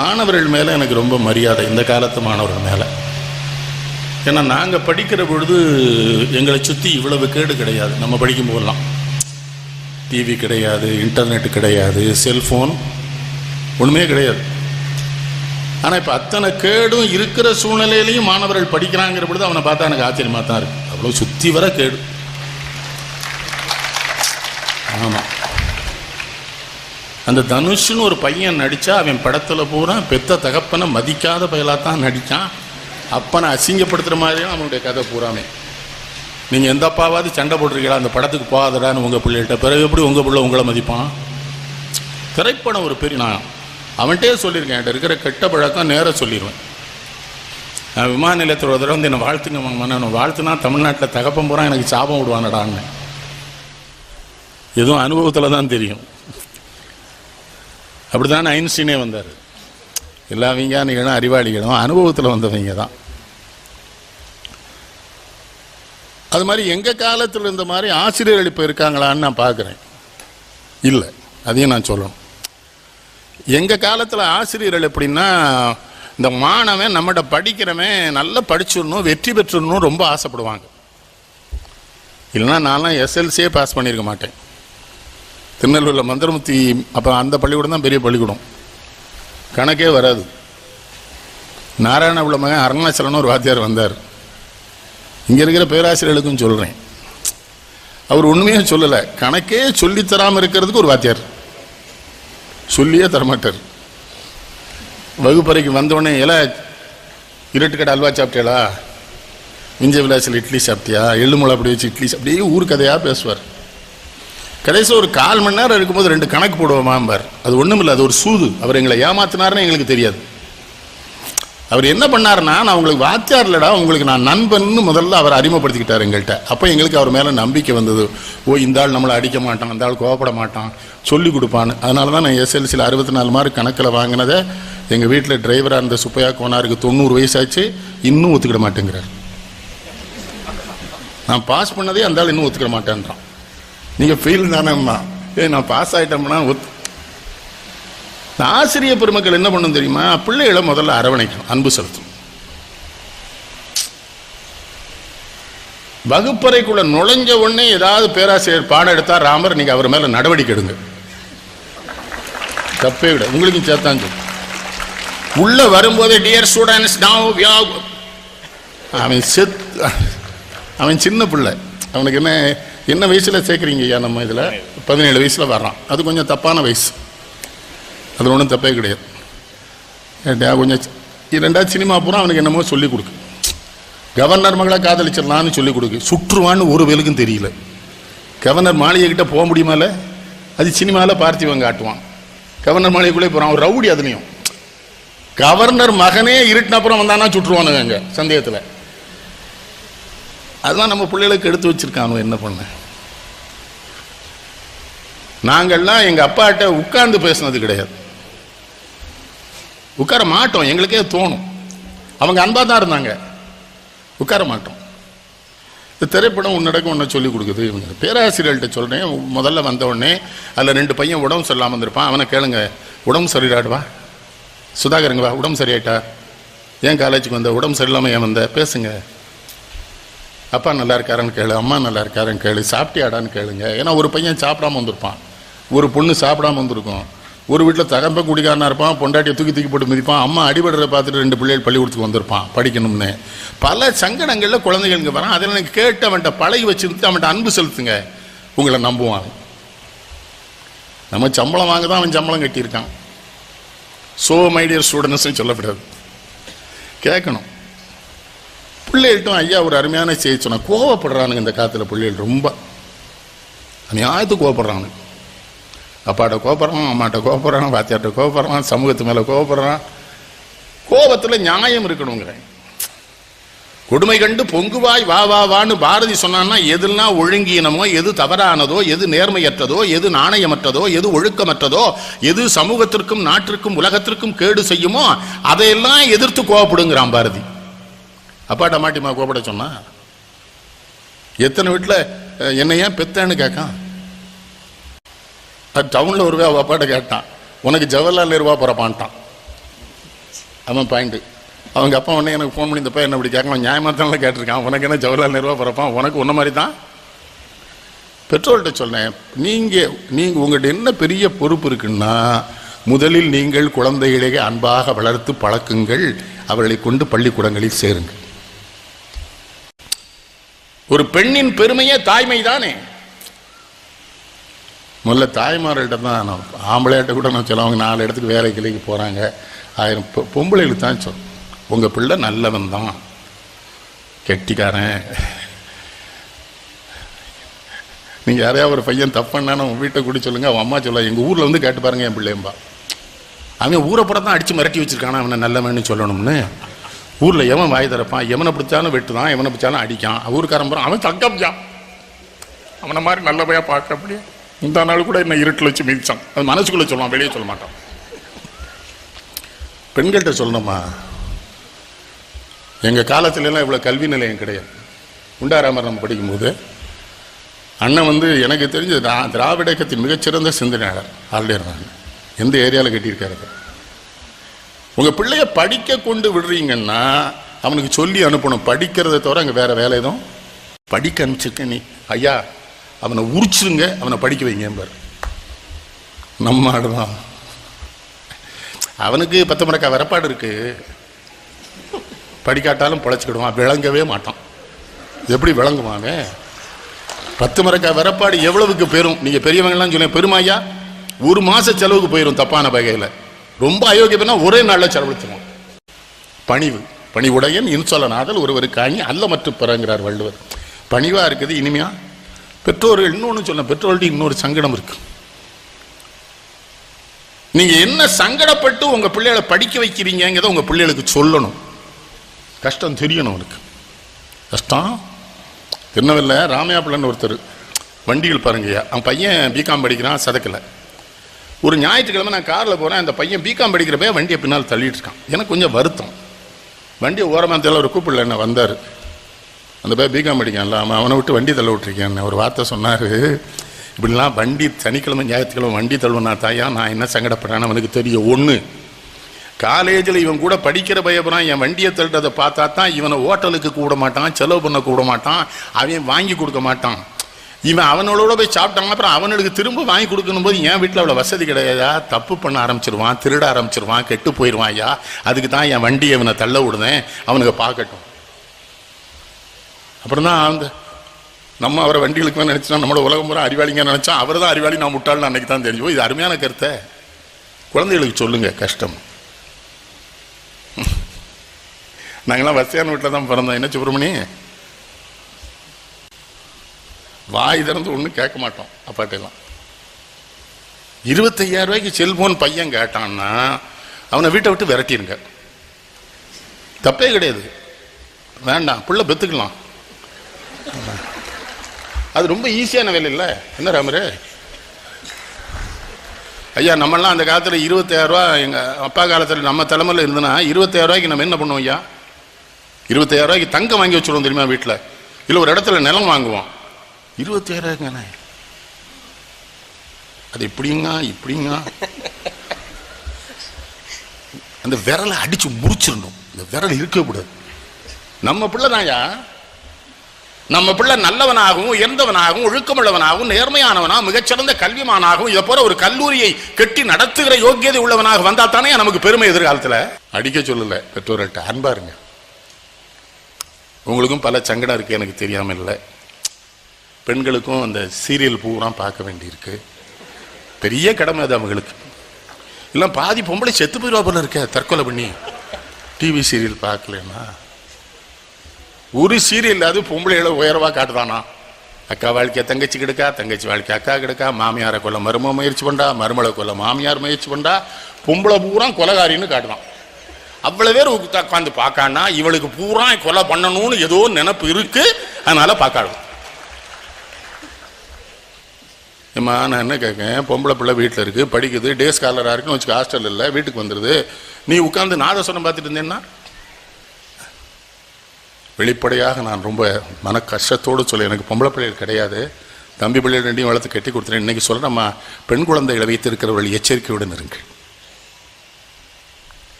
மாணவர்கள் மேலே எனக்கு ரொம்ப மரியாதை இந்த காலத்து மாணவர்கள் மேலே. ஏன்னா நாங்கள் படிக்கிற பொழுது எங்களை சுற்றி இவ்வளவு கேடு கிடையாது. நம்ம படிக்கும் போதெல்லாம். டிவி கிடையாது இன்டர்நெட் கிடையாது செல்ஃபோன் ஒன்றுமே கிடையாது. ஆனால் இப்போ அத்தனை கேடும் இருக்கிற சூழ்நிலையிலையும் மாணவர்கள் படிக்கிறாங்கிற பொழுது அவனை பார்த்தா எனக்கு ஆச்சரியமாக தான் இருக்குது அவ்வளோ சுற்றி வர கேடு. ஆமாம் அந்த தனுஷ்னு ஒரு பையன் நடித்தா அவன் படத்தில் பூரா பெத்த தகப்பனை மதிக்காத பயலாக தான் நடித்தான் அப்பனை அசிங்கப்படுத்துகிற மாதிரியும் அவனுடைய கதை பூராமே. நீங்கள் எந்த அப்பாவாவது சண்டை போட்டிருக்கீங்களா? அந்த படத்துக்கு போகாதடான்னு உங்கள் பிள்ளைகிட்ட. பிறகு எப்படி உங்கள் பிள்ளை உங்களை மதிப்பான்? திரைப்படம் ஒரு பெரிய நான் அவன்கிட்டே சொல்லியிருக்கேன். என்கிட்ட இருக்கிற கெட்ட பழக்கம் நேராக சொல்லிடுவேன் நான் விமான நிலையத்தில் ஒரு தடவை வந்து என்னை வாழ்த்துங்க மாமா வாழ்த்துனா தமிழ்நாட்டில் தகப்பம் பூரா எனக்கு சாபம் விடுவானடான்னு. எதுவும் அனுபவத்தில் தான் தெரியும். அப்படிதான் ஐன்ஸ்டீனே வந்தார். எல்லா விஞ்ஞானிகளும் அறிவாளிகளும் அனுபவத்தில் வந்தவங்க தான். அது மாதிரி எங்கள் காலத்தில் இருந்த மாதிரி ஆசிரியர்கள் இப்போ இருக்காங்களான்னு நான் பார்க்குறேன் இல்லை அதையும் நான் சொல்லணும். எங்கள் காலத்தில் ஆசிரியர்கள் எப்படின்னா இந்த மாணவன் நம்மகிட்ட படிக்கிறவன் நல்லா படிச்சிடணும் வெற்றி பெற்றுடணும் ரொம்ப ஆசைப்படுவாங்க. இல்லைன்னா நான்லாம் எஸ்எல்சியே பாஸ் பண்ணியிருக்க மாட்டேன். திருநெல்வேலியில் மந்திரமுத்தி அப்போ அந்த பள்ளிக்கூடம் தான் பெரிய பள்ளிக்கூடம். கணக்கே வராது. நாராயணபுல மகன் அருணாச்சலன்னு ஒரு வாத்தியார் வந்தார். இங்கே இருக்கிற பேராசிரியர்களுக்கும் சொல்கிறேன் அவர் உண்மையே சொல்லலை. கணக்கே சொல்லித்தராமல் இருக்கிறதுக்கு ஒரு வாத்தியார். சொல்லியே தரமாட்டார். வகுப்பறைக்கு வந்தோடனே எல இருட்டுக்கடை அல்வா சாப்பிட்டியாளா விஞ்ச விலாசில் இட்லி சாப்பிட்டியா? எள்ளுமுளை அப்படி வச்சு இட்லி அப்படியே ஊர் கதையாக பேசுவார். கடைசி ஒரு கால் மணி நேரம் இருக்கும்போது ரெண்டு கணக்கு போடுவோமாம்பார் அது ஒன்றும் இல்லை அது ஒரு சூது. அவர் எங்களை ஏமாத்தினாருன்னு எங்களுக்கு தெரியாது. அவர் என்ன பண்ணாருன்னா நான் உங்களுக்கு வாத்தியார் இல்லடா உங்களுக்கு நான் நண்பன்னு முதல்ல அவர் அறிமுகப்படுத்திக்கிட்டார் எங்கள்கிட்ட. அப்போ எங்களுக்கு அவர் மேலே நம்பிக்கை வந்தது. ஓ இந்த ஆள் நம்மளை அடிக்க மாட்டான் இந்த ஆள் கோவப்பட மாட்டான் சொல்லி கொடுப்பான்னு. அதனால தான் நான் எஸ்எல்சியில் அறுபத்தி நாலு மார்க் கணக்கில் வாங்கினதை எங்கள் வீட்டில் டிரைவராக இருந்த சுப்பையா கோனாருக்கு தொண்ணூறு வயசாச்சு இன்னும் ஒத்துக்கிட மாட்டேங்கிறார். நான் பாஸ் பண்ணதே அந்த ஆள் இன்னும் ஒத்துக்கிட மாட்டேன்றான். நீங்கள் ஃபெயில் தானேம்மா. ஏ நான் பாஸ் ஆகிட்டோம்னா ஒத்து ஆசிரியர் பெருமக்கள் என்ன பண்ணும் தெரியுமா? பிள்ளைகளை முதல்ல அரவணைக்கணும் அன்பு செலுத்தும் வகுப்பறைக்குள்ள நுழைஞ்ச உடனே ஏதாவது பேராசிரியர் பாடம் எடுத்தா ராமர் நீங்க அவர் மேல நடவடிக்கை எடுங்க. தப்பே விட உங்களுக்கும் சேர்த்தாங்க உள்ள வரும்போதே டியர் ஸ்டூடெண்ட்ஸ் அவன் செத் அவன் சின்ன பிள்ளை. அவனுக்கு என்ன என்ன வயசில் சேர்க்குறீங்க ஐயா நம்ம இதில்? பதினேழு வயசில் வர்றான். அது கொஞ்சம் தப்பான வயசு. அது ஒன்றும் தப்பே கிடையாது. ஏட்டா கொஞ்சம் ரெண்டாவது சினிமா பூரா அவனுக்கு என்னமோ சொல்லிக் கொடுக்கு. கவர்னர் மகளை காதலிச்சிடலான்னு சொல்லிக் கொடுக்கு. சுற்றுவான்னு ஒரு வேலுக்கும் தெரியல. கவர்னர் மாளிகை கிட்ட போக முடியுமால? அது சினிமாவில் பார்த்திவன் காட்டுவான். கவர்னர் மாளிகைக்குள்ளே போகிறான் அவன் ரவுடி அதுலேயும். கவர்னர் மகனே இருட்டின அப்புறம் வந்தானா சுற்றுவானுங்க அங்கே சந்தேகத்தில். அதுதான் நம்ம பிள்ளைகளுக்கு எடுத்து வச்சுருக்கானு என்ன பண்ண? நாங்கள்லாம் எங்கள் அப்பாட்ட உட்கார்ந்து பேசுனது கிடையாது. உட்கார மாட்டோம். எங்களுக்கே தோணும். அவங்க அன்பாக தான் இருந்தாங்க. உட்கார மாட்டோம். இந்த திரைப்படம் நடக்கும் ஒன்று சொல்லி கொடுக்குது. இவங்க பேராசிரியர்கள்ட்ட சொல்கிறேன் முதல்ல வந்த உடனே அதில் ரெண்டு பையன் உடம்பு சொல்லாமல் வந்திருப்பான் அவனை கேளுங்க. உடம்பு சரிடாடுவா சுதாகருங்க வா. உடம்பு சரியாயிட்டா? ஏன் காலேஜுக்கு வந்த? உடம்பு சரியில்லாமல் ஏன் வந்த? பேசுங்க. அப்பா நல்லா இருக்காருன்னு கேளு. அம்மா நல்லா இருக்காருன்னு கேளு. சாப்பிட்டியாடான்னு கேளுங்க. ஏன்னா ஒரு பையன் சாப்பிடாம வந்திருப்பான். ஒரு பொண்ணு சாப்பிடாம வந்திருக்கும். ஒரு வீட்டில் தகப்ப குடிக்காரனா இருப்பான் பொண்டாட்டியை தூக்கி தூக்கி போட்டு மிதிப்பான் அம்மா அடிபடுறத பார்த்துட்டு ரெண்டு பிள்ளைகள் பள்ளிக்கூடத்துக்கு வந்திருப்பான் படிக்கணும்னு. பல சங்கடங்களில் குழந்தைகளுக்கு வரான். அதில் எனக்கு கேட்டு அவன்கிட்ட பழகி வச்சுருந்து அவன்கிட்ட அன்பு செலுத்துங்க. உங்களை நம்புவான். நம்ம சம்பளம் வாங்க தான் அவன் சம்பளம் கட்டியிருக்கான். சோ மைடியர் ஸ்டூடெண்ட்ஸ்னு சொல்லப்படாது கேட்கணும். பிள்ளைகள்ட்டும் ஐயா ஒரு அருமையான செய்தி சொன்னால் கோவப்படுறானுங்க இந்த காலத்தில் பிள்ளைகள் ரொம்ப. அநியாயத்துக்கு கோவப்படுறானுங்க. அப்பாட்ட கோபுரம் அம்மாட்ட கோவப்படுறான் வாத்தியாட்ட கோவப்படுறான் சமூகத்து மேலே கோவப்படுறான் கோபத்தில் நியாயம் இருக்கணுங்கிறேன் கொடுமை கண்டு பொங்குவாய் வா வா வான்னு பாரதி சொன்னான்னா எதெல்லாம் ஒழுங்கீனமோ எது தவறானதோ எது நேர்மையற்றதோ எது நாணயமற்றதோ எது ஒழுக்கமற்றதோ எது சமூகத்திற்கும் நாட்டிற்கும் உலகத்திற்கும் கேடு செய்யுமோ அதையெல்லாம் எதிர்த்து கோவப்படுங்கிறான் பாரதி. அப்பாட்ட மாட்டிமா கோபப்பட சொன்னா எத்தனை வீட்டில் என்னை ஏன் பெத்தேன்னு கேட்கான் டவுனில் ஒரு அவள் அப்பாட்ட கேட்டான் உனக்கு ஜவஹர்லால் நேருவா பிறப்பான்ட்டான். அவன் பாயிண்ட்டு அவங்க அப்பா உடனே எனக்கு ஃபோன் பண்ணி இந்தப்பா என்ன இப்படி கேட்கலாம் நியாயமாக தானே கேட்டிருக்கான். உனக்கு என்ன ஜவஹர்லால் நேருவா பிறப்பான்? உனக்கு உன்ன மாதிரி தான்? பெற்றோர்கிட்ட சொன்னேன் நீங்கள் நீங்கள் உங்கள்கிட்ட என்ன பெரிய பொறுப்பு இருக்குன்னா முதலில் நீங்கள் குழந்தைகளை அன்பாக வளர்த்து பழக்குங்கள். அவர்களை கொண்டு பள்ளிக்கூடங்களில் சேருங்கள். ஒரு பெண்ணின் பெருமையே தாய்மை தானே? முதல்ல தாய்மார்கள்ட்ட தான் நான் ஆம்பளையாட்ட கூட நான் சொல்லுவாங்க நாலு இடத்துக்கு வேலை கிளைக்கு போகிறாங்க ஆயிரம் பொ- பொம்பளைகளுக்கு தான் சொல். உங்கள் பிள்ளை நல்லவன் தான். கெட்டிக்காரன். நீங்கள் யாரையாவது ஒரு பையன் தப்புன்னா உன் வீட்டை கூட்டி சொல்லுங்கள் அவன் அம்மா சொல்ல எங்கள் ஊரில் வந்து கேட்டு பாருங்க என் பிள்ளையம்பா. அவன் ஊரை படம் தான் அடித்து மிரட்டி வச்சுருக்கானா அவனை நல்லவன்னு சொல்லணும்னு. ஊரில் எவன் வாய் திறப்பான்? எவனை பிடிச்சாலும் வெட்டுதான் எவனை பிடிச்சாலும் அடிக்கான். ஊருக்காரன் போகிறான் அவன் தக்கப்பிச்சான் அவனை மாதிரி நல்லபடியாக பார்க்க அப்படியே இந்த நாள் கூட என்ன இருட்டில் வச்சு மிதிச்சான். அது மனசுக்குள்ளே சொல்லுவான் வெளியே சொல்ல மாட்டான். பெண்கள்கிட்ட சொல்லணுமா? எங்கள் காலத்துலலாம் இவ்வளோ கல்வி நிலையம் கிடையாது. உண்டாராமர் நம்ம படிக்கும்போது அண்ணன் வந்து எனக்கு தெரிஞ்ச திரா- திராவிட இயக்கத்தின் மிகச்சிறந்த சிந்தனையாளர் ஆல்டேர் எந்த ஏரியாவில் கட்டியிருக்காரு அவர். உங்க பிள்ளைய படிக்க கொண்டு விடுறீங்கன்னா அவனுக்கு சொல்லி அனுப்பணும். படிக்கிறத தவிர அங்கே வேற வேலை எதுவும்? படிக்க அனுப்பிச்சிருக்க நீ. ஐயா அவனை உரிச்சிருங்க அவனை படிக்க வைங்க பாரு நம்ம ஆடுதான். அவனுக்கு பத்து மரக்கா வரப்பாடு இருக்கு. படிக்காட்டாலும் பிழைச்சிக்கிடுவான் விளங்கவே மாட்டான். எப்படி விளங்குவாங்க பத்து மரக்கா வரப்பாடு எவ்வளவுக்கு பெரும்? நீங்கள் பெரியவங்கலாம் சொல்லுங்க பெருமாயா ஒரு மாத செலவுக்கு போயிடும் தப்பான வகையில். ரொம்ப அயோக்கியம்னா ஒரே நாளில் செலவழிச்சிருவான். பணிவு. பணிவுடையன் இன்சொலனாதல் ஒருவருக்கு ஆகி அல்ல மற்றும் பிறங்கிறார் வள்ளுவர். பணிவாக இருக்குது இனிமையாக பெற்றோர்கள் இன்னொன்று சொல்ல பெற்றோர்கள்ட்ட இன்னொரு சங்கடம் இருக்கு. நீங்க என்ன சங்கடப்பட்டு உங்க பிள்ளைகளை படிக்க வைக்கிறீங்கிறத உங்க பிள்ளைகளுக்கு சொல்லணும். கஷ்டம் தெரியணும் அவனுக்கு கஷ்டம். திருநெல்வேலியில் ராமையா பிள்ளைன்னு ஒருத்தர் வண்டிகள் பாருங்கய்யா அவன் பையன் பிகாம் படிக்கிறான் சதக்கலை. ஒரு ஞாயிற்றுக்கிழமை நான் காரில் போகிறேன் அந்த பையன் பிகாம் படிக்கிறப்ப வண்டியை பின்னால் தள்ளிட்டு இருக்கான். எனக்கு கொஞ்சம் வருத்தம். வண்டியை ஓரமாக தெரியல ஒரு கூப்பிடல என்ன வந்தார். அந்த பையன் பிகாம் படிக்கான்ல அவன் அவனை விட்டு வண்டி தள்ள விட்டுருக்கேன். ஒரு வார்த்தை சொன்னார் இப்படிலாம் வண்டி சனிக்கிழமை ஞாயிற்றுக்கிழமை வண்டி தள்ளுவனா தாயா நான் என்ன சங்கடப்படுறேன்னு அவனுக்கு தெரியும். ஒன்று காலேஜில் இவன் கூட படிக்கிற பயப்புறான் என் வண்டியை தள்ளுறதை பார்த்தா தான் இவனை ஹோட்டலுக்கு கூட மாட்டான் செலவு பண்ண கூட மாட்டான் அவன் வாங்கி கொடுக்க மாட்டான். இவன் அவனோட போய் சாப்பிட்டாங்க அப்புறம் அவனுக்கு திரும்ப வாங்கி கொடுக்கணும் போது என் வீட்டில் அவ்வளோ வசதி கிடையாதா? தப்பு பண்ண ஆரம்பிச்சிருவான் திருட ஆரம்பிச்சிருவான் கெட்டு போயிடுவான் ஐயா. அதுக்கு தான் என் வண்டியை இவனை தள்ள விடுதேன் அவனுக்கு பார்க்கட்டும். அப்புறம் தான் அந்த நம்ம அவரை வண்டிகளுக்கு நினைச்சோம் நம்மளோட உலகம் பூரா அறிவாளிங்க நினச்சா அவர் தான் அறிவாளி நான் முட்டாள்னு அன்னைக்கு தான் தெரிஞ்சுவோம் இது அருமையான கருத்தை. குழந்தைகளுக்கு சொல்லுங்கள் கஷ்டம். நாங்களாம் வசதியான வீட்டில் தான் பிறந்தோம். என்ன சுப்பிரமணி? வாய் திறந்து ஒன்றும் கேட்க மாட்டோம் அப்பாட்டெல்லாம் இருபத்தையாயிரம் ரூபாய்க்கு செல்போன் பையன் கேட்டான்னா அவனை வீட்டை விட்டு விரட்டிருங்க. தப்பே கிடையாது. வேண்டாம் புள்ள பெற்றுக்கலாம் அது ரொம்ப ஈஸியான வேலை இல்லை என்ன ராமரு? ஐயா நம்மெல்லாம் அந்த காலத்தில் இருபத்தாயிரரூவா எங்கள் அப்பா காலத்தில் நம்ம தலைமையில் இருந்தனா இருபத்தாயிரரூவாய்க்கு நம்ம என்ன பண்ணுவோம் ஐயா? இருபத்தாயிரரூவாய்க்கு தங்கம் வாங்கி வச்சுருவோம் தெரியுமா வீட்டில் இல்லை ஒரு இடத்துல நிலம் வாங்குவோம். இருபத்தாயிரம் அது இப்படிங்க இப்படிங்க? அந்த விரலை அடித்து முடிச்சிடணும் இந்த விரல் இருக்கக்கூடாது நம்ம பிள்ளை தான்யா நம்ம பிள்ளை நல்லவனாகவும் உயர்ந்தவனாகவும் ஒழுக்கமுள்ளவனாகவும் நேர்மையானவனா மிகச்சிறந்த கல்விமானாகவும் இதை போல ஒரு கல்லூரியை கட்டி நடத்துகிற யோக்கியதை உள்ளவனாக வந்தா தானே நமக்கு பெருமை எதிர்காலத்தில்? அடிக்க சொல்லல பெற்றோர்கள்ட்ட. அன்பா இருங்க. உங்களுக்கும் பல சங்கடம் இருக்கு எனக்கு தெரியாமல் இல்லை. பெண்களுக்கும் அந்த சீரியல் பூரா பார்க்க வேண்டியிருக்கு. பெரிய கடமை அது அவங்களுக்கு. இல்லை பாதி பொம்பளை செத்து போயிடுவா போல இருக்க தற்கொலை பண்ணி. டிவி சீரியல் பார்க்கலன்னா. ஒரு சீரியல் அது பொம்பளைகளை உயர்வாக காட்டுதானா? அக்கா வாழ்க்கைய தங்கச்சி கெடுக்கா தங்கச்சி வாழ்க்கை அக்கா கெடுக்கா மாமியாரை கொல்ல மரும முயற்சி பண்ணா மருமலை கொல்ல மாமியார் முயற்சி பண்ணா பொம்பளை பூரா கொலகாரின்னு காட்டுதான். அவ்வளோ பேர் உட்காந்து பார்க்கான்னா இவளுக்கு பூரா கொலை பண்ணணும்னு ஏதோ நினைப்பு இருக்கு அதனால பார்க்காது ஏம்மா நான் என்ன கேட்கேன்? பொம்பளை பிள்ளை வீட்டில் இருக்குது படிக்குது டே ஸ்காலராக இருக்குன்னு வச்சுக்க ஹாஸ்டல் இல்லை வீட்டுக்கு வந்துடுது நீ உட்காந்து நாதஸ்வரம் பார்த்துட்டு இருந்தேன்னா? வெளிப்படையாக நான் ரொம்ப மன கஷ்டத்தோடு சொல்ல எனக்கு பொம்பளை பிள்ளைகள் கிடையாது. தம்பி பிள்ளைகள் ரெண்டையும் வளர்த்து கட்டி கொடுத்துறேன். இன்றைக்கி சொல்கிறேன் நம்ம பெண் குழந்தைகளை வைத்திருக்கிறவர்கள் எச்சரிக்கையுடன் இருங்கள்.